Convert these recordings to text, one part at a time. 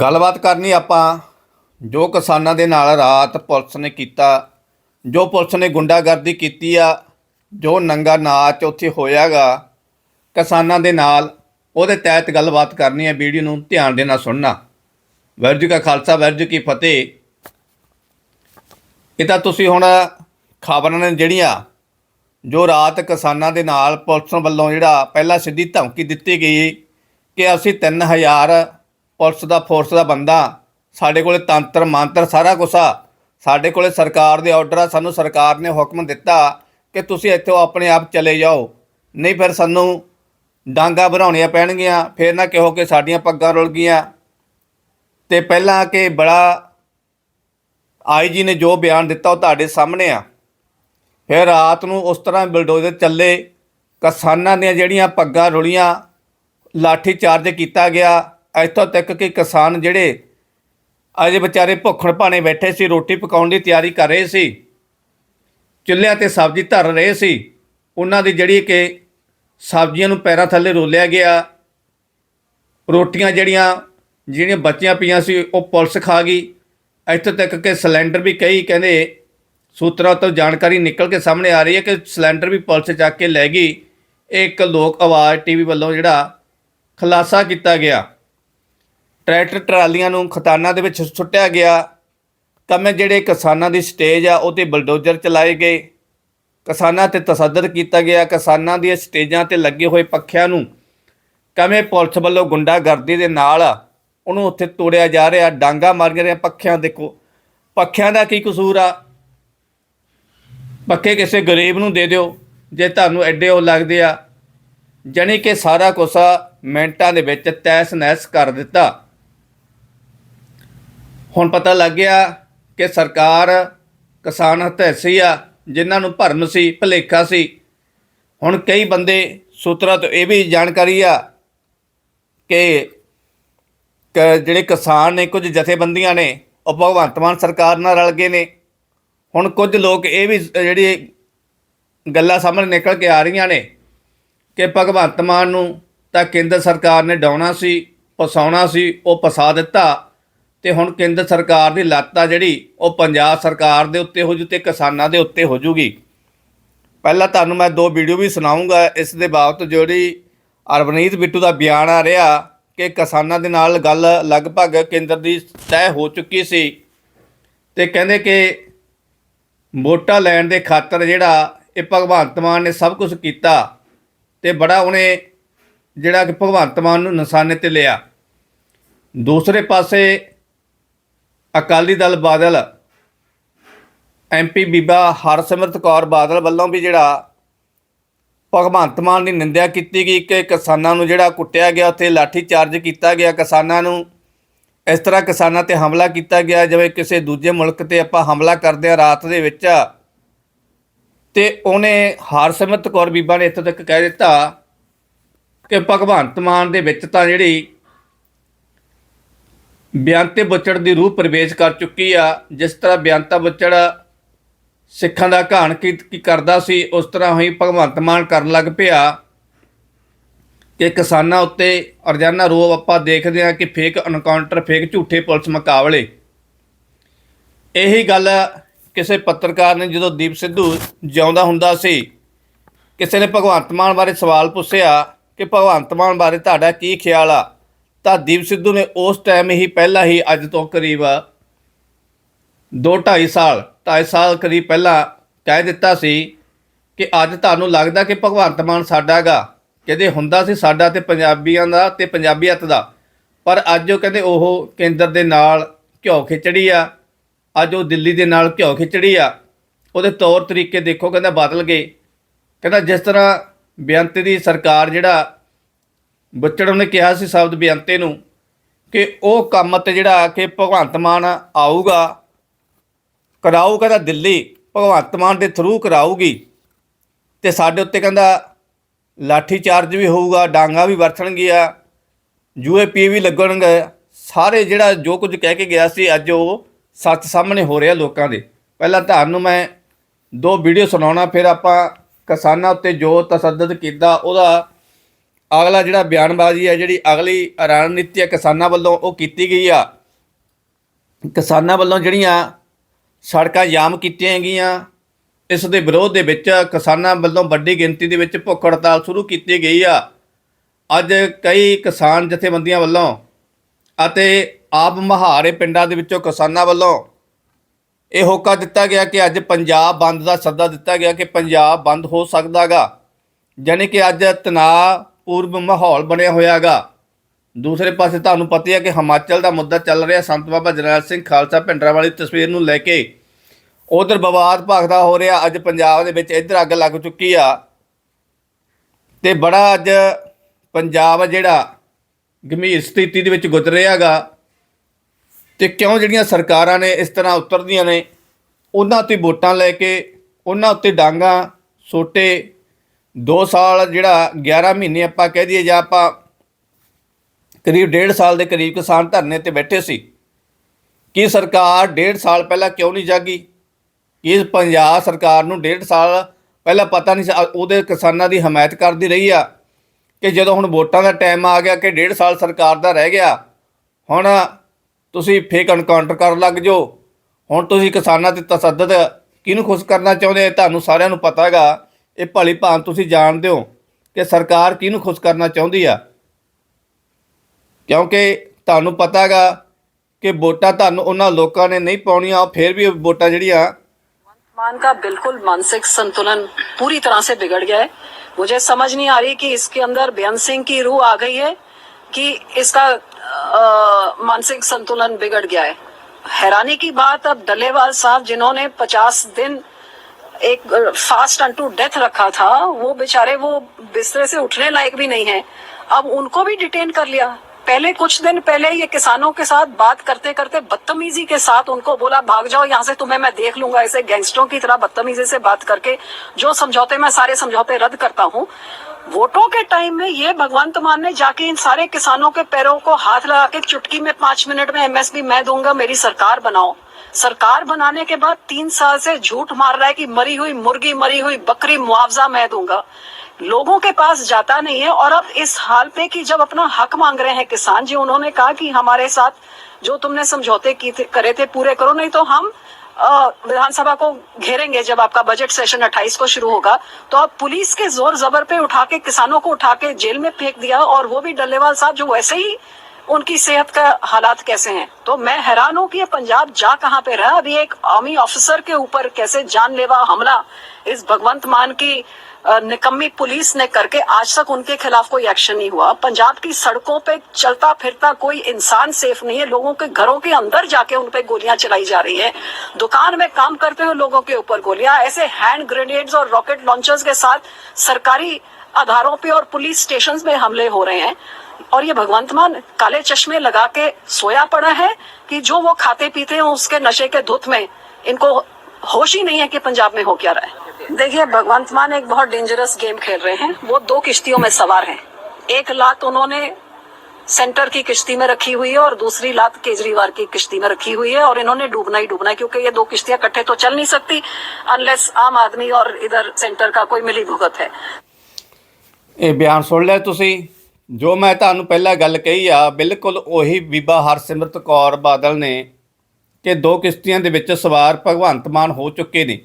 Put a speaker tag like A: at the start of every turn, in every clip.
A: ਗੱਲਬਾਤ ਕਰਨੀ ਆਪਾਂ। ਜੋ ਕਿਸਾਨਾਂ ਦੇ ਨਾਲ ਰਾਤ ਪੁਲਿਸ ਨੇ ਕੀਤਾ, ਜੋ ਪੁਲਿਸ ਨੇ ਗੁੰਡਾਗਰਦੀ ਕੀਤੀ ਆ, ਜੋ ਨੰਗਾ ਨਾਚ ਉੱਥੇ ਹੋਇਆਗਾ, ਕਿਸਾਨਾਂ ਦੇ ਨਾਲ ਉਹਦੇ ਤਹਿਤ ਗੱਲਬਾਤ ਕਰਨੀ ਹੈ ਵੀਡੀਓ ਨੂੰ ਧਿਆਨ ਦੇ ਨਾਲ ਸੁਣਨਾ। ਵਾਹਿਗੁਰੂ ਕਾ ਖਾਲਸਾ ਵਾਹਿਗੁਰੂ ਕੀ ਫਤਿਹ। ਇਹ ਤਾਂ ਤੁਸੀਂ ਹੁਣ ਖਬਰਾਂ ਨੇ ਜਿਹੜੀਆਂ, ਜੋ ਰਾਤ ਕਿਸਾਨਾਂ ਦੇ ਨਾਲ ਪੁਲਿਸ ਵੱਲੋਂ ਜਿਹੜਾ ਪਹਿਲਾਂ ਸਿੱਧੀ ਧਮਕੀ ਦਿੱਤੀ ਗਈ ਕਿ ਅਸੀਂ 3000 ਪੁਲਿਸ ਦਾ ਫੋਰਸ ਦਾ ਬੰਦਾ, ਸਾਡੇ ਕੋਲੇ ਤੰਤਰ, ਮੰਤਰ ਸਾਰਾ ਕੁਛ ਆ। ਸਾਡੇ ਕੋਲੇ ਸਰਕਾਰ ਦੇ ਆਰਡਰ ਆ, ਸਾਨੂੰ ਸਰਕਾਰ ਨੇ ਹੁਕਮ ਦਿੱਤਾ ਕਿ ਤੁਸੀਂ ਇੱਥੋਂ ਆਪਣੇ ਆਪ ਚਲੇ ਜਾਓ। ਨਹੀਂ ਫਿਰ ਸਾਨੂੰ ਡਾਂਗਾ ਬਣਾਉਣੀਆਂ ਪੈਣਗੀਆਂ, ਫਿਰ ਨਾ ਕਿਹੋ ਕਿ ਸਾਡੀਆਂ ਪੱਗਾਂ ਰੁਲ ਗਈਆਂ। ਤੇ ਪਹਿਲਾਂ ਕਿ ਬੜਾ ਆਈਜੀ ਨੇ ਜੋ ਬਿਆਨ ਦਿੱਤਾ ਉਹ ਤੁਹਾਡੇ ਸਾਹਮਣੇ ਆ। ਫਿਰ ਰਾਤ ਨੂੰ ਉਸ ਤਰ੍ਹਾਂ ਬਲਡੋਜ਼ਰ ਚੱਲੇ, ਕਿਸਾਨਾਂ ਦੀਆਂ ਜਿਹੜੀਆਂ ਪੱਗਾਂ ਰੁਲੀਆਂ, ਲਾਠੀ ਚਾਰਜ ਕੀਤਾ ਗਿਆ ਇੱਥੋਂ ਤੱਕ ਕਿ ਕਿਸਾਨ ਜਿਹੜੇ ਅਜੇ ਵਿਚਾਰੇ ਭੁੱਖਣ ਭਾਣੇ ਬੈਠੇ ਸੀ, ਰੋਟੀ ਪਕਾਉਣ ਦੀ ਤਿਆਰੀ ਕਰ ਰਹੇ ਸੀ, ਚੁੱਲ੍ਹਿਆਂ ਤੇ ਸਬਜ਼ੀ ਧਰ ਰਹੇ ਸੀ, ਉਹਨਾਂ ਦੀ ਜਿਹੜੀ ਕਿ ਸਬਜ਼ੀਆਂ ਨੂੰ ਪੈਰਾਂ ਥੱਲੇ ਰੋਲਿਆ ਗਿਆ, ਰੋਟੀਆਂ ਜਿਹੜੀਆਂ ਜਿਹੜੀਆਂ ਬੱਚੀਆਂ ਪਈਆਂ ਸੀ, ਉਹ ਪੁਲਿਸ ਖਾ ਗਈ, ਇੱਥੋਂ ਤੱਕ ਕਿ ਸਿਲੰਡਰ ਵੀ ਕਈ ਕਹਿੰਦੇ ਸੂਤਰਾਂ ਤੋਂ ਜਾਣਕਾਰੀ ਨਿਕਲ ਕੇ ਸਾਹਮਣੇ ਆ ਰਹੀ ਹੈ ਕਿ ਸਿਲੰਡਰ ਵੀ ਪੁਲਿਸ ਚੱਕ ਕੇ ਲੈ ਗਈ ਇਹ ਇੱਕ ਲੋਕ ਆਵਾਜ਼ ਟੀਵੀ ਵੱਲੋਂ ਜਿਹੜਾ ਖੁਲਾਸਾ ਕੀਤਾ ਗਿਆ। ਟਰੈਕਟਰ ਟਰਾਲੀਆਂ ਨੂੰ ਖਤਾਨਾਂ ਦੇ ਵਿੱਚ ਸੁੱਟਿਆ ਗਿਆ। ਕਮੇ ਜਿਹੜੇ ਕਿਸਾਨਾਂ ਦੀ ਸਟੇਜ ਆ, ਉਹ ਤੇ ਬਲਡੋਜ਼ਰ ਚਲਾਏ ਗਏ। ਕਿਸਾਨਾਂ ਤੇ ਤਸੱਦਦ ਕੀਤਾ ਗਿਆ। ਕਿਸਾਨਾਂ ਦੀਆਂ ਸਟੇਜਾਂ ਤੇ ਲੱਗੇ ਹੋਏ ਪੱਖਿਆਂ ਨੂੰ ਕਮੇ ਪੁਲਿਸ ਵੱਲੋਂ ਗੁੰਡਾਗਰਦੀ ਦੇ ਨਾਲ ਉਹਨੂੰ ਉੱਥੇ ਤੋੜਿਆ ਜਾ ਰਿਹਾ। ਡਾਂਗਾ ਮਾਰੀਆਂ ਰਹੇ ਪੱਖਿਆਂ ਦੇਖੋ ਪੱਖਿਆਂ ਦਾ ਕੀ ਕਸੂਰ ਆ? ਪੱਖੇ ਕਿਸੇ ਗਰੀਬ ਨੂੰ ਦੇ ਦਿਓ, ਜੇ ਤੁਹਾਨੂੰ ਐਡੇ ਉਹ ਲੱਗਦੇ ਆ। ਜਾਣੀ ਕਿ ਸਾਰਾ ਕੁਛ ਮਿੰਟਾਂ ਦੇ ਵਿੱਚ ਤੈਸ ਨੈਸ ਕਰ ਦਿੱਤਾ। ਹੁਣ ਪਤਾ ਲੱਗ ਗਿਆ ਕਿ ਸਰਕਾਰ ਕਿਸਾਨ ਹਤੈਸੀ ਆ, ਜਿਨ੍ਹਾਂ ਨੂੰ ਭਰਮ ਸੀ, ਭਲੇਖਾ ਸੀ। ਹੁਣ ਕਈ ਬੰਦੇ ਸੂਤਰਾਂ ਤੋਂ ਇਹ ਵੀ ਜਾਣਕਾਰੀ ਆ ਕਿ ਜਿਹੜੇ ਕਿਸਾਨ ਨੇ, ਕੁਝ ਜਥੇਬੰਦੀਆਂ ਨੇ, ਉਹ ਭਗਵੰਤ ਮਾਨ ਸਰਕਾਰ ਨਾਲ ਰਲ ਗਏ ਨੇ। ਹੁਣ ਕੁਝ ਲੋਕ ਇਹ ਵੀ ਜਿਹੜੀ ਗੱਲਾਂ ਸਾਹਮਣੇ ਨਿਕਲ ਕੇ ਆ ਰਹੀਆਂ ਨੇ ਕਿ ਭਗਵੰਤ ਮਾਨ ਨੂੰ ਤਾਂ ਕੇਂਦਰ ਸਰਕਾਰ ਨੇ ਡਾਉਣਾ ਸੀ, ਫਸਾਉਣਾ ਸੀ, ਉਹ ਫਸਾ ਦਿੱਤਾ। ਤੇ ਹੁਣ ਕੇਂਦਰ ਸਰਕਾਰ ਦੀ ਲੱਤ ਆ ਜਿਹੜੀ, ਉਹ ਪੰਜਾਬ ਸਰਕਾਰ ਦੇ ਉੱਤੇ ਹੋ ਜੂ ਤੇ ਕਿਸਾਨਾਂ ਦੇ ਉੱਤੇ ਹੋ ਜੂਗੀ। ਪਹਿਲਾਂ ਤੁਹਾਨੂੰ ਮੈਂ ਦੋ ਵੀਡੀਓ ਵੀ ਸੁਣਾਉਂਗਾ ਇਸ ਦੇ ਬਾਬਤ ਜਿਹੜੀ ਅਰਵਨੀਤ ਬਿੱਟੂ ਦਾ ਬਿਆਨ ਆ ਰਿਹਾ ਕਿ ਕਿਸਾਨਾਂ ਦੇ ਨਾਲ ਗੱਲ ਲਗਭਗ ਕੇਂਦਰ ਦੀ ਤੈਅ ਹੋ ਚੁੱਕੀ ਸੀ ਤੇ ਕਹਿੰਦੇ ਕਿ ਵੋਟਾਂ ਲੈਣ ਦੇ ਖਾਤਰ ਜਿਹੜਾ ਇਹ ਭਗਵੰਤ ਮਾਨ ਨੇ ਸਭ ਕੁਝ ਕੀਤਾ ਤੇ ਬੜਾ ਉਹਨੇ ਜਿਹੜਾ ਕਿ ਭਗਵੰਤ ਮਾਨ ਨੂੰ ਨਿਸ਼ਾਨੇ ਤੇ ਲਿਆ। ਦੂਸਰੇ ਪਾਸੇ ਅਕਾਲੀ ਦਲ ਬਾਦਲ ਐਮਪੀ ਬੀਬਾ ਹਰਸਿਮਰਤ ਕੌਰ ਬਾਦਲ ਵੱਲੋਂ ਵੀ ਜਿਹੜਾ ਭਗਵੰਤ ਮਾਨ ਦੀ ਨਿੰਦਿਆ ਕੀਤੀ ਗਈ ਕਿ ਕਿਸਾਨਾਂ ਨੂੰ ਜਿਹੜਾ ਕੁੱਟਿਆ ਗਿਆ, ਉੱਥੇ ਲਾਠੀ ਚਾਰਜ ਕੀਤਾ ਗਿਆ ਕਿਸਾਨਾਂ ਨੂੰ। ਇਸ ਤਰ੍ਹਾਂ ਕਿਸਾਨਾਂ ਤੇ ਹਮਲਾ ਕੀਤਾ ਗਿਆ, ਜਿਵੇਂ ਕਿਸੇ ਦੂਜੇ ਮੁਲਕ ਤੇ ਆਪਾਂ ਹਮਲਾ ਕਰਦੇ ਆ ਰਾਤ ਦੇ ਵਿੱਚ। ਤੇ ਉਹਨੇ ਹਰਸਿਮਰਤ ਕੌਰ ਬੀਬਾ ਨੇ ਇੱਥੋਂ ਤੱਕ ਕਹਿ ਦਿੱਤਾ ਕਿ ਭਗਵੰਤ ਮਾਨ ਦੇ ਵਿੱਚ ਤਾਂ ਜਿਹੜੀ ਬਿਆੰਤੇ ਬੱਚੜ ਦੀ ਰੂਹ ਪ੍ਰਵੇਸ਼ ਕਰ ਚੁੱਕੀ ਆ, ਜਿਸ ਤਰ੍ਹਾਂ ਬਿਆੰਤਾ ਬੱਚੜ ਸਿੱਖਾਂ ਦਾ ਘਾਣ ਕੀ ਕੀ ਕਰਦਾ ਸੀ, ਉਸ ਤਰ੍ਹਾਂ ਹੀ ਭਗਵੰਤ ਮਾਨ ਕਰਨ ਲੱਗ ਪਿਆ ਕਿ ਕਿਸਾਨਾਂ ਉੱਤੇ ਰੋਜ਼ਾਨਾ ਰੋਬ ਆਪਾਂ ਦੇਖਦੇ ਹਾਂ ਕਿ ਫੇਕ ਐਨਕਾਊਂਟਰ ਫੇਕ ਝੂਠੇ ਪੁਲਿਸ ਮੁਕਾਬਲੇ। ਇਹੀ ਗੱਲ ਕਿਸੇ ਪੱਤਰਕਾਰ ਨੇ ਜਦੋਂ ਦੀਪ ਸਿੱਧੂ ਜਿਉਂਦਾ ਹੁੰਦਾ ਸੀ, ਕਿਸੇ ਨੇ ਭਗਵੰਤ ਮਾਨ ਬਾਰੇ ਸਵਾਲ ਪੁੱਛਿਆ ਕਿ ਭਗਵੰਤ ਮਾਨ ਬਾਰੇ ਤੁਹਾਡਾ ਕੀ ਖਿਆਲ ਆ? ਤਾਂ ਦੀਪ ਸਿੱਧੂ ਨੇ ਉਸ ਟਾਈਮ ਹੀ ਪਹਿਲਾਂ ਹੀ ਅੱਜ ਤੋਂ ਕਰੀਬ 2.5 ਸਾਲ 2.5 ਸਾਲ ਕਰੀਬ ਪਹਿਲਾਂ ਕਹਿ ਦਿੱਤਾ ਸੀ ਕਿ ਅੱਜ ਤੁਹਾਨੂੰ ਲੱਗਦਾ ਕਿ ਭਗਵੰਤ ਮਾਨ ਸਾਡਾਗਾ ਕਹਿੰਦੇ ਹੁੰਦਾ ਸੀ ਸਾਡਾ ਤੇ ਪੰਜਾਬੀਆਂ ਦਾ ਤੇ ਪੰਜਾਬੀਅਤ ਦਾ, ਪਰ ਅੱਜ ਉਹ ਕਹਿੰਦੇ ਉਹ ਕੇਂਦਰ ਦੇ ਨਾਲ ਘਿਓ ਖਿਚੜੀ ਆ, ਅੱਜ ਉਹ ਦਿੱਲੀ ਦੇ ਨਾਲ ਘਿਓ ਖਿਚੜੀ ਆ, ਉਹਦੇ ਤੌਰ ਤਰੀਕੇ ਦੇਖੋ ਕਹਿੰਦਾ ਬਦਲ ਗਏ, ਕਹਿੰਦਾ ਜਿਸ ਤਰ੍ਹਾਂ ਬੇਅੰਤ ਦੀ ਸਰਕਾਰ ਜਿਹੜਾ ਬੱਚੜ ਨੇ ਕਿਹਾ ਸੀ ਸ਼ਬਦ ਬੇਅੰਤੇ ਨੂੰ ਕਿ ਉਹ ਕੰਮ ਤੇ ਜਿਹੜਾ ਕਿ ਭਗਵੰਤ ਮਾਨ ਆਊਗਾ, ਕਰਾਊ ਕਹਿੰਦਾ ਦਿੱਲੀ, ਭਗਵੰਤ ਮਾਨ ਦੇ ਥਰੂ ਕਰਾਊਗੀ। ਤੇ ਸਾਡੇ ਉੱਤੇ ਕਹਿੰਦਾ ਲਾਠੀ ਚਾਰਜ ਵੀ ਹੋਊਗਾ, ਡਾਂਗਾ ਵੀ ਵਰਤਣਗੀਆਂ ਯੂਏਪੀ ਵੀ ਲੱਗਣਗੇ। ਸਾਰੇ ਜਿਹੜਾ ਜੋ ਕੁਝ ਕਹਿ ਕੇ ਗਿਆ ਸੀ, ਅੱਜ ਉਹ ਸੱਚ ਸਾਹਮਣੇ ਹੋ ਰਿਹਾ ਲੋਕਾਂ ਦੇ। ਪਹਿਲਾਂ ਤੁਹਾਨੂੰ ਮੈਂ ਦੋ ਵੀਡੀਓ ਸੁਣਾਉਣਾ, ਫਿਰ ਆਪਾਂ ਕਿਸਾਨਾਂ ਉੱਤੇ ਜੋ ਤਸੱਦਦ ਕੀਤਾ, ਉਹਦਾ ਅਗਲਾ ਜਿਹੜਾ ਬਿਆਨਬਾਜ਼ੀ ਹੈ, ਜਿਹੜੀ ਅਗਲੀ ਰਣਨੀਤੀ ਹੈ ਕਿਸਾਨਾਂ ਵੱਲੋਂ ਉਹ ਕੀਤੀ ਗਈ ਆ। ਕਿਸਾਨਾਂ ਵੱਲੋਂ ਜਿਹੜੀਆਂ ਸੜਕਾਂ ਜਾਮ ਕੀਤੀਆਂ ਗਈਆਂ, ਇਸ ਦੇ ਵਿਰੋਧ ਦੇ ਵਿੱਚ ਕਿਸਾਨਾਂ ਵੱਲੋਂ ਵੱਡੀ ਗਿਣਤੀ ਦੇ ਵਿੱਚ ਭੁੱਖ ਹੜਤਾਲ ਸ਼ੁਰੂ ਕੀਤੀ ਗਈ ਆ। ਅੱਜ ਕਈ ਕਿਸਾਨ ਜਥੇਬੰਦੀਆਂ ਵੱਲੋਂ ਅਤੇ ਆਪ ਮਹਾਰੇ ਪਿੰਡਾਂ ਦੇ ਵਿੱਚੋਂ ਕਿਸਾਨਾਂ ਵੱਲੋਂ ਇਹ ਹੋਕਾ ਦਿੱਤਾ ਗਿਆ ਕਿ ਅੱਜ ਪੰਜਾਬ ਬੰਦ ਦਾ ਸੱਦਾ ਦਿੱਤਾ ਗਿਆ ਕਿ ਪੰਜਾਬ ਬੰਦ ਹੋ ਸਕਦਾਗਾ। ਯਾਨੀ ਕਿ ਅੱਜ ਤਣਾਅ ਪੂਰਬ ਮਾਹੌਲ ਬਣਿਆ ਹੋਇਆਗਾ। ਦੂਸਰੇ ਪਾਸੇ ਤੁਹਾਨੂੰ ਪਤਾ ਹੀ ਹੈ ਕਿ ਹਿਮਾਚਲ ਦਾ ਮੁੱਦਾ ਚੱਲ ਰਿਹਾ। ਸੰਤ ਬਾਬਾ ਜਰਨੈਲ ਸਿੰਘ ਖਾਲਸਾ ਭਿੰਡਰਾਂ ਵਾਲੀ ਤਸਵੀਰ ਨੂੰ ਲੈ ਕੇ ਉਧਰ ਵਿਵਾਦ ਭਖਦਾ ਹੋ ਰਿਹਾ। ਅੱਜ ਪੰਜਾਬ ਦੇ ਵਿੱਚ ਇੱਧਰ ਅੱਗ ਲੱਗ ਚੁੱਕੀ ਆ। ਤੇ ਬੜਾ ਅੱਜ ਪੰਜਾਬ ਜਿਹੜਾ ਗੰਭੀਰ ਸਥਿਤੀ ਦੇ ਵਿੱਚ ਗੁਜ਼ਰ ਰਿਹਾਗਾ ਤੇ ਕਿਉਂ ਜਿਹੜੀਆਂ ਸਰਕਾਰਾਂ ਨੇ ਇਸ ਤਰ੍ਹਾਂ ਉਤਰਦੀਆਂ ਨੇ, ਉਹਨਾਂ ਉੱਤੇ ਵੋਟਾਂ ਲੈ ਕੇ, ਉਹਨਾਂ ਉੱਤੇ ਡਾਂਗਾ, ਸੋਟੇ 2 ਸਾਲ ਜਿਹੜਾ 11 ਮਹੀਨੇ ਆਪਾਂ ਕਹਿ ਦਈਏ ਜਾਂ ਆਪਾਂ ਕਰੀਬ 1.5 ਸਾਲ ਦੇ ਕਰੀਬ ਕਿਸਾਨ ਧਰਨੇ ਤੇ ਬੈਠੇ ਸੀ। ਕਿ ਸਰਕਾਰ 1.5 ਸਾਲ ਪਹਿਲਾਂ ਕਿਉਂ ਨਹੀਂ ਜਾਗੀ? ਕਿ ਪੰਜਾਬ ਸਰਕਾਰ ਨੂੰ 1.5 ਸਾਲ ਪਹਿਲਾਂ ਪਤਾ ਨਹੀਂ ਸੀ? ਉਹਦੇ ਕਿਸਾਨਾਂ ਦੀ ਹਮਾਇਤ ਕਰਦੀ ਰਹੀ ਆ ਕਿ ਜਦੋਂ ਹੁਣ ਵੋਟਾਂ ਦਾ ਟਾਈਮ ਆ ਗਿਆ ਕਿ 1.5 ਸਾਲ ਸਰਕਾਰ ਦਾ ਰਹਿ ਗਿਆ, ਹੁਣ ਤੁਸੀਂ ਫੇਕ ਐਨਕਾਊਂਟਰ ਕਰਨ ਲੱਗ ਜਾਓ। ਹੁਣ ਤੁਸੀਂ ਕਿਸਾਨਾਂ ਤੇ ਤਸੱਦਦ ਕਿਹਨੂੰ ਖੁਸ਼ ਕਰਨਾ ਚਾਹੁੰਦੇ? ਤੁਹਾਨੂੰ ਸਾਰਿਆਂ ਨੂੰ ਪਤਾ ਹੈਗਾ ਇਹ ਭਲੀ ਭਾਂਤ ਤੁਸੀਂ ਜਾਣਦੇ ਹੋ ਕਿ ਸਰਕਾਰ ਕਿਹਨੂੰ ਖੁਸ਼ ਕਰਨਾ ਚਾਹੁੰਦੀ ਆ ਕਿਉਂਕਿ ਤੁਹਾਨੂੰ ਪਤਾ ਹੈਗਾ ਕਿ ਵੋਟਾਂ ਤੁਹਾਨੂੰ ਉਹਨਾਂ ਲੋਕਾਂ ਨੇ ਨਹੀਂ ਪਾਉਣੀਆਂ ਉਹ ਫਿਰ ਵੀ ਉਹ ਵੋਟਾਂ ਜਿਹੜੀਆਂ
B: मान का बिल्कुल मानसिक संतुलन पूरी तरह से बिगड़ गया है मुझे समझ नहीं आ रही कि इसके अंदर बेअंत सिंह की रूह आ गई है कि इसका अ, मानसिक संतुलन बिगड़ गया है हैरानी की बात अब डलेवाल साहब जिन्होंने 50 दिन एक फास्ट अन टू डेथ रखा था, वो बेचारे वो बिस्तरे से उठने लायक भी नहीं है। अब उनको भी डिटेन कर लिया। पहले कुछ दिन पहले ये किसानों के साथ बात करते करते बदतमीजी के साथ उनको बोला, भाग जाओ यहाँ से, तुम्हें मैं देख लूँगा। ऐसे गैंगस्टरों की तरह बदतमीजी से बात करके, जो समझौते मैं सारे समझौते रद्द करता हूँ। वोटों के टाइम में ये भगवंत मान ने जाके इन सारे किसानों के पैरों को हाथ लगा के चुटकी में पाँच मिनट में एमएसपी मैं दूँगा, मेरी सरकार बनाओ। सरकार बनाने के बाद तीन साल से झूठ मार रहा है कि मरी हुई मुर्गी मरी हुई बकरी मुआवजा मैं दूँगा। लोगों के पास जाता नहीं है और अब इस हाल पे कि जब अपना हक मांग रहे हैं किसान जी उन्होंने कहा कि हमारे साथ जो तुमने समझौते की थे, करे थे पूरे करो नहीं तो हम विधानसभा को घेरेंगे जब आपका बजट सेशन 28 को शुरू होगा। तो आप पुलिस के ज़ोर जबर पे उठा के किसानों को उठा के जेल में फेंक दिया और वो भी डल्लेवाल साहब जो वैसे ही उनकी सेहत का हालात कैसे हैं? तो मैं हैरान हूँ कि ये पंजाब जा कहाँ पे रहा? अभी एक आर्मी ऑफिसर के ऊपर कैसे जानलेवा हमला? इस भगवंत मान की निकम्मी पुलिस ने करके आज तक उनके खिलाफ कोई एक्शन नहीं हुआ। पंजाब की सड़कों पे चलता फिरता कोई इंसान सेफ़ नहीं है। लोगों के घरों के अंदर जाके उन पे गोलियाँ चलाई जा रही है। दुकान में काम करते हुए लोगों के ऊपर गोलियाँ, ऐसे हैंड ग्रेनेड्स और रॉकेट लॉन्चर्स के साथ सरकारी आधारों पे और पुलिस स्टेशन में हमले हो रहे हैं। और ये भगवंत मान काले चश्मे लगा के सोया पड़ा है कि जो वो खाते पीते हैं उसके नशे के धुत में इनको होश ही नहीं है कि पंजाब में हो क्या रहा है देखिए भगवंत मान एक बहुत डेंजरस गेम खेल रहे हैं वो दो किश्तियों में सवार हैं एक लात उन्होंने सेंटर की किश्ती में रखी हुई है और दूसरी लात केजरीवाल की किश्ती में रखी हुई है और इन्होंने डूबना ही डूबना है क्योंकि ये दो किश्तियां इकट्ठे तो चल नहीं सकती अनलेस आम आदमी और इधर सेंटर का कोई मिली भुगत है
A: ਇਹ ਬਿਆਨ ਸੁਣ ਲਿਆ ਤੁਸੀਂ ਜੋ ਮੈਂ ਤੁਹਾਨੂੰ ਪਹਿਲਾਂ ਗੱਲ ਕਹੀ ਆ, ਬਿਲਕੁਲ ਉਹੀ ਬੀਬਾ ਹਰਸਿਮਰਤ ਕੌਰ ਬਾਦਲ ਨੇ ਕਿ ਦੋ ਕਿਸ਼ਤੀਆਂ ਦੇ ਵਿੱਚ ਸਵਾਰ ਭਗਵੰਤ ਮਾਨ ਹੋ ਚੁੱਕੇ ਨੇ।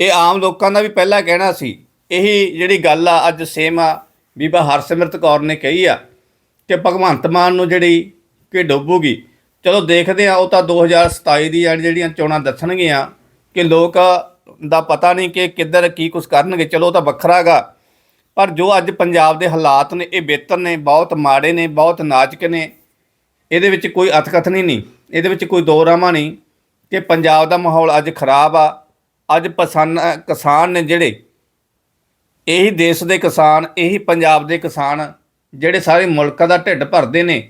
A: ਇਹ ਆਮ ਲੋਕਾਂ ਦਾ ਵੀ ਪਹਿਲਾਂ ਕਹਿਣਾ ਸੀ। ਇਹੀ ਜਿਹੜੀ ਗੱਲ ਆ, ਅੱਜ ਸੇਮ ਆ, ਬੀਬਾ ਹਰਸਿਮਰਤ ਕੌਰ ਨੇ ਕਹੀ ਆ ਕਿ ਭਗਵੰਤ ਮਾਨ ਨੂੰ ਜਿਹੜੀ ਕਿ ਡੁੱਬੂਗੀ। ਚਲੋ ਦੇਖਦੇ ਆ, ਉਹ ਤਾਂ 2027 ਦੀਆਂ ਜਿਹੜੀਆਂ ਚੋਣਾਂ ਦੱਸਣਗੀਆਂ ਕਿ ਲੋਕ ਦਾ ਪਤਾ ਨਹੀਂ ਕਿ ਕਿੱਧਰ ਕੀ ਕੁਝ ਕਰਨਗੇ। ਚਲੋ ਉਹ ਤਾਂ ਵੱਖਰਾਗਾ ਪਰ ਜੋ ਅੱਜ ਪੰਜਾਬ ਦੇ ਹਾਲਾਤ ਨੇ, ਇਹ ਬਿਹਤਰ ਨੇ, ਬਹੁਤ ਮਾੜੇ ਨੇ, ਬਹੁਤ ਨਾਜ਼ੁਕ ਨੇ, ਇਹਦੇ ਵਿੱਚ ਕੋਈ ਅਤਕਥਨੀ ਨਹੀਂ ਇਹਦੇ ਵਿੱਚ ਕੋਈ ਦੋ ਦੋਰਾਮਾ ਨਹੀਂ ਕਿ ਪੰਜਾਬ ਦਾ ਮਾਹੌਲ ਅੱਜ ਖਰਾਬ ਆ। ਅੱਜ ਪਸੰਨ ਕਿਸਾਨ ਨੇ ਜਿਹੜੇ, ਇਹੀ ਦੇਸ਼ ਦੇ ਕਿਸਾਨ, ਇਹੀ ਪੰਜਾਬ ਦੇ ਕਿਸਾਨ, ਜਿਹੜੇ ਸਾਰੇ ਮੁਲਕ ਦਾ ਢਿੱਡ ਭਰਦੇ ਨੇ,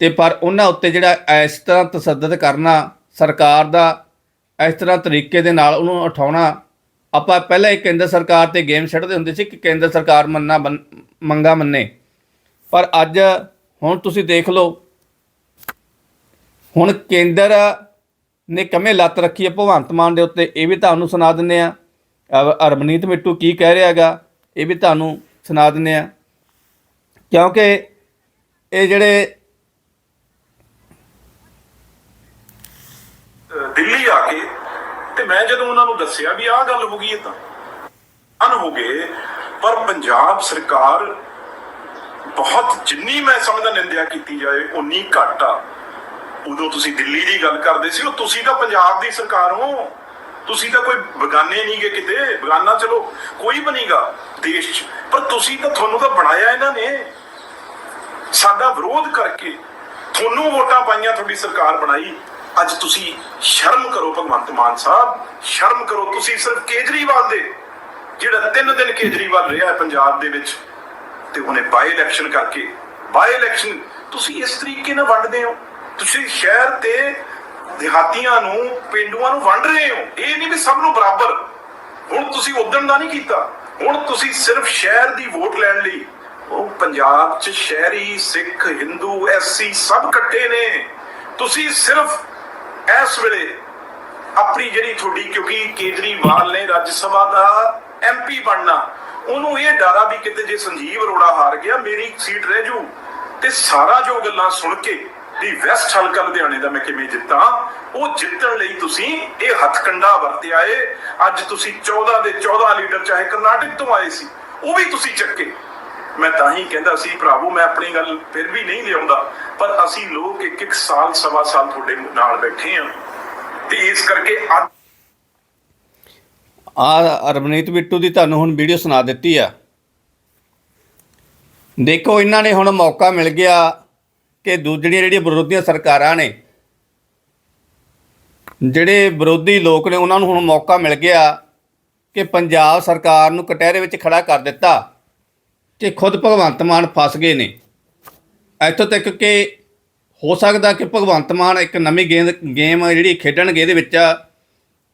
A: ਤੇ ਪਰ ਉਹਨਾਂ ਉੱਤੇ ਜਿਹੜਾ ਇਸ ਤਰ੍ਹਾਂ ਤਸੱਦਦ ਕਰਨਾ ਸਰਕਾਰ ਦਾ, ਇਸ ਤਰ੍ਹਾਂ ਤਰੀਕੇ ਦੇ ਨਾਲ ਉਹਨੂੰ ਉਠਾਉਣਾ ਆਪਾਂ ਪਹਿਲਾਂ ਇੱਕ ਕੇਂਦਰ ਸਰਕਾਰ ਤੇ ਗੇਮ ਛੱਡਦੇ ਹੁੰਦੇ ਸੀ ਕਿ ਕੇਂਦਰ ਸਰਕਾਰ ਮੰਨਾ ਬੰ- ਮੰਗਾ ਮੰਨੇ। ਪਰ ਅੱਜ ਹੁਣ ਤੁਸੀਂ ਦੇਖ ਲਓ, ਹੁਣ ਕੇਂਦਰ ਨੇ ਕਮੇ ਲੱਤ ਰੱਖੀ ਹੈ ਭਗਵੰਤ ਮਾਨ ਦੇ ਉੱਤੇ, ਇਹ ਵੀ ਤੁਹਾਨੂੰ ਸੁਣਾ ਦਿੰਦੇ ਆ। ਅ- ਰਮਨੀਤ ਮਿੱਟੂ ਕੀ ਕਹਿ ਰਿਹਾ ਹੈਗਾ, ਇਹ ਵੀ ਤੁਹਾਨੂੰ ਸੁਣਾ ਦਿੰਦੇ ਆ। ਕਿਉਂਕਿ ਇਹ ਜਿਹੜੇ
C: ਅਹ ਦਿੱਲੀ ਆ ਕੇ ਤੇ ਮੈਂ ਜਦੋਂ ਉਹਨਾਂ ਨੂੰ ਦੱਸਿਆ ਵੀ ਆਹ ਗੱਲ ਹੋ ਗਈ ਹੈ ਤਾਂ। ਅਨ ਹੋ ਗਏ, ਪਰ ਪੰਜਾਬ ਸਰਕਾਰ ਬਹੁਤ ਜਿੰਨੀ ਮੈਂ ਸਮਝਦਾ ਨਿੰਦਿਆ ਕੀਤੀ ਜਾਏ ਉਨੀ ਘੱਟ ਆ। ਉਦੋਂ ਤੁਸੀਂ ਦਿੱਲੀ ਦੀ ਗੱਲ ਕਰਦੇ ਸੀ, ਉਹ ਤੁਸੀਂ ਤਾਂ ਪੰਜਾਬ ਦੀ ਸਰਕਾਰ ਹੋ। ਤੁਸੀਂ ਤਾਂ ਕੋਈ ਬਗਾਨੇ ਨਹੀਂ ਗੇ ਕਿਤੇ। ਬਗਾਨਾ ਚਲੋ, ਕੋਈ ਬਣੇਗਾ ਦੇਸ਼ 'ਚ। ਪਰ ਤੁਸੀਂ ਤਾਂ ਤੁਹਾਨੂੰ ਤਾਂ ਬਣਾਇਆ ਇਹਨਾਂ ਨੇ। ਸਾਡਾ ਵਿਰੋਧ ਕਰਕੇ ਤੁਹਾਨੂੰ ਵੋਟਾਂ ਪਾਈਆਂ ਤੁਹਾਡੀ ਸਰਕਾਰ ਬਣਾਈ। ਅੱਜ ਤੁਸੀਂ ਸ਼ਰਮ ਕਰੋ ਭਗਵੰਤ ਮਾਨ ਸਾਹਿਬ, ਸ਼ਰਮ ਕਰੋ ਤੁਸੀਂ ਸਿਰਫ ਕੇਜਰੀਵਾਲ ਦੇ, ਜਿਹੜਾ ਤਿੰਨ ਦਿਨ ਕੇਜਰੀਵਾਲ ਰਿਹਾ ਪੰਜਾਬ ਦੇ ਵਿੱਚ, ਤੇ ਉਹਨੇ ਬਾਈ ਇਲੈਕਸ਼ਨ ਕਰਕੇ ਬਾਈ ਇਲੈਕਸ਼ਨ ਤੁਸੀਂ ਇਸ ਤਰੀਕੇ ਨਾਲ ਵੰਡਦੇ ਹੋ। ਤੁਸੀਂ ਸ਼ਹਿਰ ਤੇ ਦਿਹਾਤੀਆਂ ਨੂੰ, ਪਿੰਡੂਆਂ ਨੂੰ ਵੰਡ ਰਹੇ ਹੋ। ਇਹ ਨਹੀਂ ਵੀ ਸਭ ਨੂੰ ਬਰਾਬਰ। ਹੁਣ ਤੁਸੀਂ ਉਦੋਂ ਦਾ ਨਹੀਂ ਕੀਤਾ। ਹੁਣ ਤੁਸੀਂ ਸਿਰਫ ਸ਼ਹਿਰ ਦੀ ਵੋਟ ਲੈਣ ਲਈ। ਉਹ ਪੰਜਾਬ 'ਚ ਸ਼ਹਿਰੀ, ਸਿੱਖ, ਹਿੰਦੂ ਐਸਸੀ ਸਭ ਇਕੱਠੇ ਨੇ। ਤੁਸੀਂ ਸਿਰਫ ਇਸ ਵੇਲੇ ਆਪਣੀ ਜਿਹੜੀ ਤੁਹਾਡੀ, ਕਿਉਂਕਿ ਕੇਜਰੀਵਾਲ ਨੇ ਰਾਜ ਸਭਾ ਦਾ ਐਮਪੀ ਬਣਨਾ, ਉਹਨੂੰ ਇਹ ਡਰਾ ਵੀ ਕਿਤੇ ਜੇ ਸੰਜੀਵ ਅਰੋੜਾ ਹਾਰ ਗਿਆ, ਮੇਰੀ ਸੀਟ ਰਹਿ ਜੂ। ਤੇ ਸਾਰਾ ਜੋ ਗੱਲਾਂ ਸੁਣ ਕੇ ਵੀ ਵੈਸਟ ਹਲਕਾ ਲੁਧਿਆਣੇ ਦਾ ਮੈਂ ਕਿਵੇਂ ਜਿੱਤਾਂ, ਉਹ ਜਿੱਤਣ ਲਈ ਤੁਸੀਂ ਇਹ ਹੱਥਕੰਡਾ ਵਰਤਿਆ ਏ ਅੱਜ ਤੁਸੀਂ 14 ਦੇ 14 ਲੀਡਰ ਚਾਹੇ ਕਰਨਾਟਕ ਤੋਂ ਆਏ ਸੀ, ਉਹ ਵੀ ਤੁਸੀਂ ਚੱਕੇ। ਮੈਂ ਤਾਂ ਹੀ ਕਹਿੰਦਾ ਸੀ, ਭਰਾਵੋ, ਮੈਂ ਆਪਣੀ ਗੱਲ ਫਿਰ ਵੀ ਨਹੀਂ ਲਿਆਉਂਦਾ, ਪਰ ਅਸੀਂ ਲੋਕ ਇੱਕ ਇੱਕ ਸਾਲ, ਸਵਾ ਸਾਲ ਤੁਹਾਡੇ ਨਾਲ ਬੈਠੇ ਹਾਂ। ਤੇ ਇਸ ਕਰਕੇ ਅੱਜ
A: ਆ ਰਵਨੀਤ ਬਿੱਟੂ ਦੀ ਤੁਹਾਨੂੰ ਹੁਣ ਵੀਡੀਓ ਸੁਣਾ ਦਿੱਤੀ ਆ। ਦੇਖੋ, ਇਹਨਾਂ ਨੇ ਹੁਣ ਮੌਕਾ ਮਿਲ ਗਿਆ ਕਿ ਦੂਜੀਆਂ ਜਿਹੜੀਆਂ ਵਿਰੋਧੀਆਂ ਸਰਕਾਰਾਂ ਨੇ, ਜਿਹੜੇ ਵਿਰੋਧੀ ਲੋਕ ਨੇ, ਉਹਨਾਂ ਨੂੰ ਹੁਣ ਮੌਕਾ ਮਿਲ ਗਿਆ ਕਿ ਪੰਜਾਬ ਸਰਕਾਰ ਨੂੰ ਕਟਹਿਰੇ ਵਿੱਚ ਖੜਾ ਕਰ ਦਿੱਤਾ। ਕਿ ਖੁਦ ਭਗਵੰਤ ਮਾਨ ਫਸ ਗਏ ਨੇ। ਇੱਥੋਂ ਤੱਕ ਕਿ ਹੋ ਸਕਦਾ ਕਿ ਭਗਵੰਤ ਮਾਨ ਇੱਕ ਨਵੀਂ ਗੇਂਦ, ਗੇਮ ਜਿਹੜੀ ਖੇਡਣਗੇ ਇਹਦੇ ਵਿੱਚ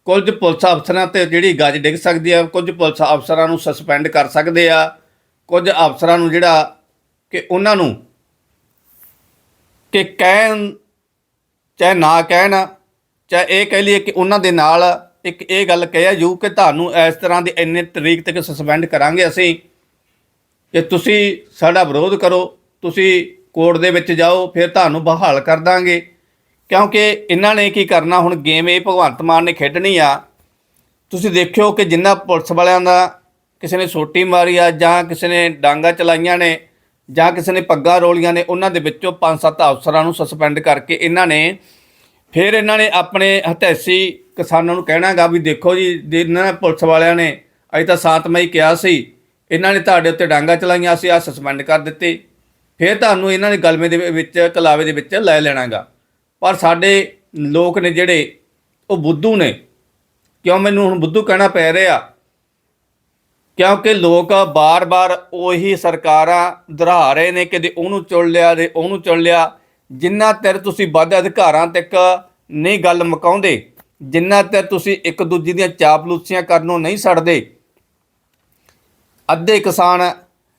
A: ਕੁਝ ਪੁਲਿਸ ਅਫਸਰਾਂ ਤੇ ਜਿਹੜੀ ਗੱਜ ਡਿੱਗ ਸਕਦੀ ਆ, ਕੁਝ ਪੁਲਿਸ ਅਫਸਰਾਂ ਨੂੰ ਸਸਪੈਂਡ ਕਰ ਸਕਦੇ ਆ, ਕੁਝ ਅਫਸਰਾਂ ਨੂੰ ਜਿਹੜਾ ਕਿ ਉਹਨਾਂ ਨੂੰ ਕਿ ਕਹਿਣ ਚਾਹੇ ਨਾ ਕਹਿਣ, ਚਾਹੇ ਇਹ ਕਹਿ ਲਈਏ ਕਿ ਉਹਨਾਂ ਦੇ ਨਾਲ ਇੱਕ ਇਹ ਗੱਲ ਕਹਿਆ ਜੂ ਕਿ ਤੁਹਾਨੂੰ ਇਸ ਤਰ੍ਹਾਂ ਦੀ ਇੰਨੇ ਤਰੀਕ ਤੱਕ ਸਸਪੈਂਡ ਕਰਾਂਗੇ ਅਸੀਂ। ਕਿ ਤੁਸੀਂ ਸਾਡਾ ਵਿਰੋਧ ਕਰੋ, ਤੁਸੀਂ ਕੋਰਟ ਦੇ ਵਿੱਚ ਜਾਓ, ਫਿਰ ਤੁਹਾਨੂੰ ਬਹਾਲ ਕਰ ਦਾਂਗੇ। ਕਿਉਂਕਿ ਇਹਨਾਂ ਨੇ ਕੀ ਕਰਨਾ, ਹੁਣ ਗੇਮ ਇਹ ਭਗਵੰਤ ਮਾਨ ਨੇ ਖੇਡਣੀ ਆ। ਤੁਸੀਂ ਦੇਖਿਓ ਕਿ ਜਿੰਨਾ ਪੁਲਿਸ ਵਾਲਿਆਂ ਦਾ ਕਿਸੇ ਨੇ ਸੋਟੀ ਮਾਰੀ ਆ, ਜਾਂ ਕਿਸੇ ਨੇ ਡਾਂਗਾ ਚਲਾਈਆਂ ਨੇ, ਜਾਂ ਕਿਸੇ ਨੇ ਪੱਗਾਂ ਰੋਲੀਆਂ ਨੇ, ਉਹਨਾਂ ਦੇ ਵਿੱਚੋਂ ਪੰਜ ਸੱਤ ਅਫਸਰਾਂ ਨੂੰ ਸਸਪੈਂਡ ਕਰਕੇ ਇਹਨਾਂ ਨੇ ਫਿਰ ਇਹਨਾਂ ਨੇ ਆਪਣੇ ਹਤੈਸੀ ਕਿਸਾਨਾਂ ਨੂੰ ਕਹਿਣਾਗਾ ਵੀ ਦੇਖੋ ਜੀ ਜੇ ਇਹਨਾਂ ਪੁਲਿਸ ਵਾਲਿਆਂ ਨੇ ਅਜੇ ਤਾਂ ਸ਼ਾਂਤਮਈ ਕਿਹਾ ਸੀ ਇਹਨਾਂ ਨੇ ਤੁਹਾਡੇ ਉੱਤੇ ਡਾਂਗਾ ਚਲਾਈਆਂ ਸੀ ਆ ਸਸਪੈਂਡ ਕਰ ਦਿੱਤੇ। ਫਿਰ ਤੁਹਾਨੂੰ ਇਹਨਾਂ ਨੇ ਗਲਮੇ ਦੇ ਵਿੱਚ, ਕਲਾਵੇ ਦੇ ਵਿੱਚ ਲੈ ਲੈਣਾਗਾ। ਪਰ ਸਾਡੇ ਲੋਕ ਨੇ ਜਿਹੜੇ, ਉਹ ਬੁੱਧੂ ਨੇ। ਕਿਉਂ ਮੈਨੂੰ ਹੁਣ ਬੁੱਧੂ ਕਹਿਣਾ ਪੈ ਰਿਹਾ? ਕਿਉਂਕਿ ਲੋਕ ਬਾਰ-ਬਾਰ ਉਹੀ ਸਰਕਾਰਾਂ ਦੁਹਰਾ ਰਹੇ ਨੇ ਕਦੇ ਉਹਨੂੰ ਚੁਣ ਲਿਆ ਦੇ ਉਹਨੂੰ ਚੁਣ ਲਿਆ, ਜਿੰਨਾ ਤੇਰ ਤੁਸੀਂ ਵੱਧ ਅਧਿਕਾਰਾਂ ਤੱਕ ਨਹੀਂ ਗੱਲ ਮੁਕਾਉਂਦੇ, ਜਿੰਨਾ ਤੇਰ ਤੁਸੀਂ ਇੱਕ ਦੂਜੇ ਦੀਆਂ ਚਾਪਲੂਸੀਆਂ ਕਰਨੋਂ ਨਹੀਂ ਛੱਡਦੇ ਅੱਧੇ ਕਿਸਾਨ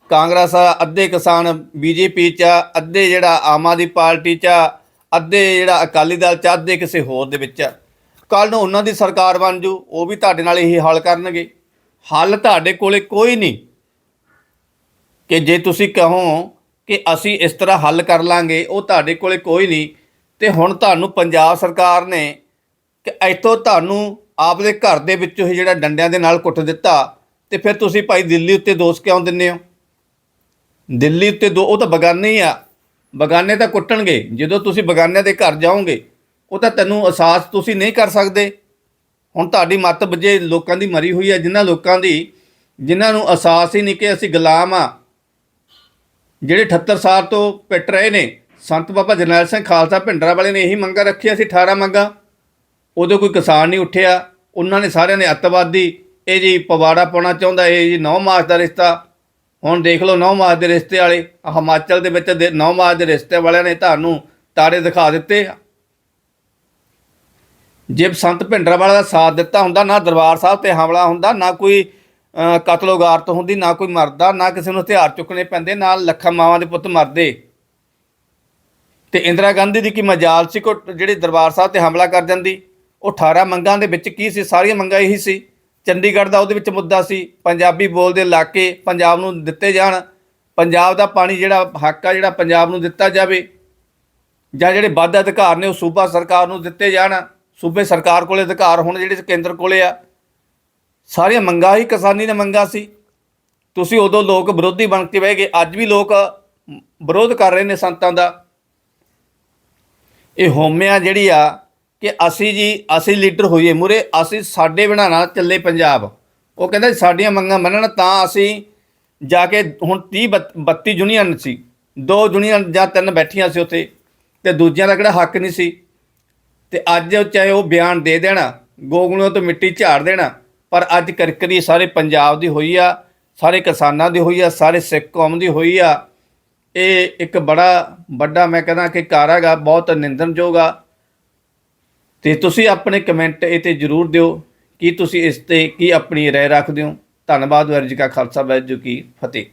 A: ਕਾਂਗਰਸ ਆ ਅੱਧੇ ਕਿਸਾਨ ਬੀਜੇਪੀ ਚ ਆ, ਅੱਧੇ ਜਿਹੜਾ ਆਮ ਆਦਮੀ ਪਾਰਟੀ ਚ ਆ, ਅੱਧੇ ਜਿਹੜਾ ਅਕਾਲੀ ਦਲ ਚ ਆ, ਅੱਧੇ ਕਿਸੇ ਹੋਰ ਦੇ ਵਿੱਚ ਕੱਲ ਨੂੰ ਉਹਨਾਂ ਦੀ ਸਰਕਾਰ ਬਣ ਜੂ ਉਹ ਵੀ ਤੁਹਾਡੇ ਨਾਲ ਇਹੀ ਹੱਲ ਕਰਨਗੇ। ਹੱਲ ਤੁਹਾਡੇ ਕੋਲੇ ਕੋਈ ਨਹੀਂ ਕਿ ਜੇ ਤੁਸੀਂ ਕਹੋ ਕਿ ਅਸੀਂ ਇਸ ਤਰ੍ਹਾਂ ਹੱਲ ਕਰ ਲਾਂਗੇ ਉਹ ਤੁਹਾਡੇ ਕੋਲੇ ਕੋਈ ਨਹੀਂ। ਤੇ ਹੁਣ ਤੁਹਾਨੂੰ ਪੰਜਾਬ ਸਰਕਾਰ ਨੇ ਕਿ ਇੱਥੋਂ ਤੁਹਾਨੂੰ ਆਪਦੇ ਘਰ ਦੇ ਵਿੱਚੋਂ ਹੀ ਜਿਹੜਾ ਡੰਡਿਆਂ ਦੇ ਨਾਲ ਕੁੱਟ ਦਿੱਤਾ ਤੇ ਫਿਰ ਤੁਸੀਂ ਭਾਈ ਦਿੱਲੀ ਉੱਤੇ ਦੋਸ਼ ਕਿਉਂ ਦਿੰਦੇ ਹੋ? ਦਿੱਲੀ ਉੱਤੇ ਦੋ, ਉਹ ਤਾਂ ਬਗਾਨੇ ਹੀ ਆ। ਬਗਾਨੇ ਤਾਂ ਕੁੱਟਣਗੇ। ਜਦੋਂ ਤੁਸੀਂ ਬਗਾਨਿਆਂ ਦੇ ਘਰ ਜਾਓਗੇ, ਉਹ ਤਾਂ ਤੈਨੂੰ ਅਹਿਸਾਸ ਤੁਸੀਂ ਨਹੀਂ ਕਰ ਸਕਦੇ। ਹੁਣ ਤੁਹਾਡੀ ਮੱਤ ਵਜੇ ਲੋਕਾਂ ਦੀ ਮਰੀ ਹੋਈ ਹੈ ਜਿਨ੍ਹਾਂ ਲੋਕਾਂ ਦੀ, ਜਿਨ੍ਹਾਂ ਨੂੰ ਅਹਿਸਾਸ ਹੀ ਨਹੀਂ ਕਿ ਅਸੀਂ ਗੁਲਾਮ ਆ। ਜਿਹੜੇ 78 ਸਾਲ ਤੋਂ ਪਿੱਟ ਰਹੇ ਨੇ, ਸੰਤ ਬਾਬਾ ਜਰਨੈਲ ਸਿੰਘ ਖਾਲਸਾ ਭਿੰਡਰਾ ਵਾਲੇ ਨੇ ਇਹੀ ਮੰਗਾਂ ਰੱਖੀਆਂ ਸੀ 18 ਮੰਗਾਂ। ਉਦੋਂ ਕੋਈ ਕਿਸਾਨ ਨਹੀਂ ਉੱਠਿਆ। ਉਹਨਾਂ ਨੇ ਸਾਰਿਆਂ ਨੇ ਅੱਤਵਾਦੀ ਇਹ ਜੀ ਪਵਾੜਾ ਪਾਉਣਾ ਚਾਹੁੰਦਾ, ਇਹ ਜੀ ਨੌ ਮਾਸ ਦਾ ਰਿਸ਼ਤਾ। ਹੁਣ ਦੇਖ ਲਓ ਨੌ ਮਾਸ ਦੇ ਰਿਸ਼ਤੇ ਵਾਲੇ ਹਿਮਾਚਲ ਦੇ ਵਿੱਚ ਦੇ ਨੌ ਮਾਸ ਦੇ ਰਿਸ਼ਤੇ ਵਾਲਿਆਂ ਨੇ ਤੁਹਾਨੂੰ ਤਾਰੇ ਦਿਖਾ ਦਿੱਤੇ। ਜੇ ਸੰਤ ਭਿੰਡਰਾ ਵਾਲਾ ਦਾ ਸਾਥ ਦਿੱਤਾ ਹੁੰਦਾ, ਨਾ ਦਰਬਾਰ ਸਾਹਿਬ ਤੇ ਹਮਲਾ ਹੁੰਦਾ, ਨਾ ਕੋਈ ਕਤਲੋਗਾਰਤ ਹੁੰਦੀ, ਨਾ ਕੋਈ ਮਰਦਾ, ਨਾ ਕਿਸੇ ਨੂੰ ਹਥਿਆਰ ਚੁੱਕਣੇ ਪੈਂਦੇ, ਨਾ ਲੱਖਾਂ ਮਾਵਾਂ ਦੇ ਪੁੱਤ ਮਰਦੇ। ਤੇ ਇੰਦਰਾ ਗਾਂਧੀ ਦੀ ਕੀ ਮਜਾਲ ਸੀ ਕੋ ਜਿਹੜੇ ਦਰਬਾਰ ਸਾਹਿਬ ਤੇ ਹਮਲਾ ਕਰ ਜਾਂਦੀ, ਉਹ 18 ਮੰਗਾਂ ਦੇ ਵਿੱਚ ਕੀ ਸੀ? ਸਾਰੀਆਂ ਮੰਗਾਂ ਇਹੀ ਸੀ। ਚੰਡੀਗੜ੍ਹ ਦਾ ਉਹਦੇ ਵਿੱਚ ਮੁੱਦਾ ਸੀ, ਪੰਜਾਬੀ ਬੋਲਦੇ ਇਲਾਕੇ ਪੰਜਾਬ ਨੂੰ ਦਿੱਤੇ ਜਾਣ, ਪੰਜਾਬ ਦਾ ਪਾਣੀ ਜਿਹੜਾ ਹੱਕ ਆ, ਜਿਹੜਾ ਪੰਜਾਬ ਨੂੰ ਦਿੱਤਾ ਜਾਵੇ, ਜਾਂ ਜਿਹੜੇ ਵੱਧ ਅਧਿਕਾਰ ਨੇ ਉਹ ਸੂਬਾ ਸਰਕਾਰ ਨੂੰ ਦਿੱਤੇ ਜਾਣ, ਸੂਬੇ ਸਰਕਾਰ ਕੋਲੇ ਅਧਿਕਾਰ ਹੁਣ ਜਿਹੜੇ ਕੇਂਦਰ ਕੋਲੇ ਆ, ਸਾਰੀਆਂ ਮੰਗਾਂ ਹੀ ਕਿਸਾਨੀ ਨੇ ਮੰਗਾਂ ਸੀ। ਤੁਸੀਂ ਉਦੋਂ ਲੋਕ ਵਿਰੋਧੀ ਬਣ ਕੇ ਬਹਿ ਗਏ, ਅੱਜ ਵੀ ਲੋਕ ਵਿਰੋਧ ਕਰ ਰਹੇ ਨੇ ਸੰਤਾਂ ਦਾ। ਇਹ ਹੋਮਿਆਂ ਜਿਹੜੀ ਆ ਕਿ ਅਸੀਂ ਜੀ, ਅਸੀਂ ਲੀਡਰ ਹੋਈਏ ਮੂਰੇ ਅਸੀਂ ਸਾਡੇ ਬਿਨਾਂ ਨਾ ਚੱਲੇ ਪੰਜਾਬ। ਉਹ ਕਹਿੰਦਾ ਜੀ, ਸਾਡੀਆਂ ਮੰਗਾਂ ਮੰਨਣ ਤਾਂ ਅਸੀਂ ਜਾ ਕੇ ਹੁਣ 30 ਬੱਤ- 32 ਯੂਨੀਅਨ ਸੀ, ਦੋ ਯੂਨੀਅਨ ਜਾਂ ਤਿੰਨ ਬੈਠੀਆਂ ਸੀ ਉੱਥੇ, ਤੇ ਦੂਜਿਆਂ ਦਾ ਕਿਹੜਾ ਹੱਕ ਨਹੀਂ ਸੀ। ਤੇ ਅੱਜ ਚਾਹੇ ਉਹ ਬਿਆਨ ਦੇ ਦੇਣਾ ਗੋਗਲੋਂ ਤੋਂ ਮਿੱਟੀ ਝਾੜ ਦੇਣਾ, ਪਰ ਅੱਜ ਕਰਕਰੀ ਸਾਰੇ ਪੰਜਾਬ ਦੀ ਹੋਈ ਆ, ਸਾਰੇ ਕਿਸਾਨਾਂ ਦੀ ਹੋਈ ਆ, ਸਾਰੇ ਸਿੱਖ ਕੌਮ ਦੀ ਹੋਈ ਆ। ਇਹ ਇੱਕ ਬੜਾ ਵੱਡਾ ਮੈਂ ਕਹਿੰਦਾ ਕਿ ਕਾਰਾਗਾ ਬਹੁਤ ਨਿੰਦਣਯੋਗ ਆ। ਤੇ ਤੁਸੀਂ ਆਪਣੇ ਕਮੈਂਟ ਇਹ ਤੇ ਜਰੂਰ ਦਿਓ ਕੀ ਤੁਸੀਂ ਇਸ ਤੇ ਕੀ ਆਪਣੀ ਰਾਏ ਰੱਖਦੇ ਹੋ। ਧੰਨਵਾਦ ਵਾਹਿਗੁਰੂ ਜੀ ਕਾ ਖਾਲਸਾ, ਵਾਹਿਗੁਰੂ ਜੀ ਕੀ ਫਤਿਹ।